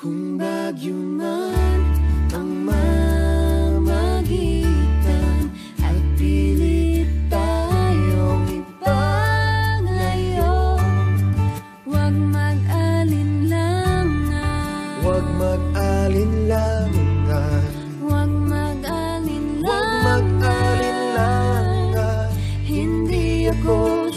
Kung bagyo man ang mamagitan At pilit tayong ipangayon Huwag mag-alinlangan. Huwag mag-alinlangan. Huwag mag-alinlangan. Huwag mag-alinlangan. Hindi ako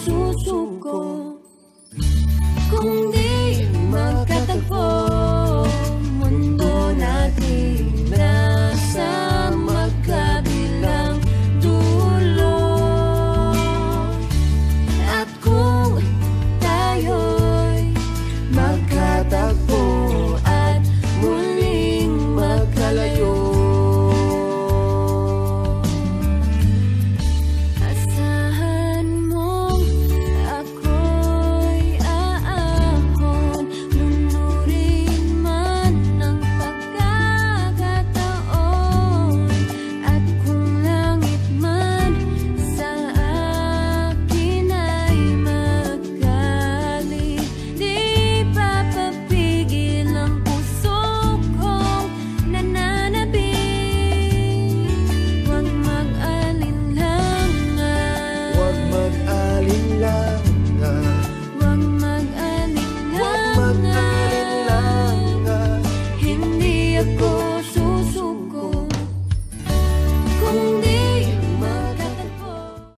mag-alala Huwag mag-alala. Huwag mag-alala. Hindi ako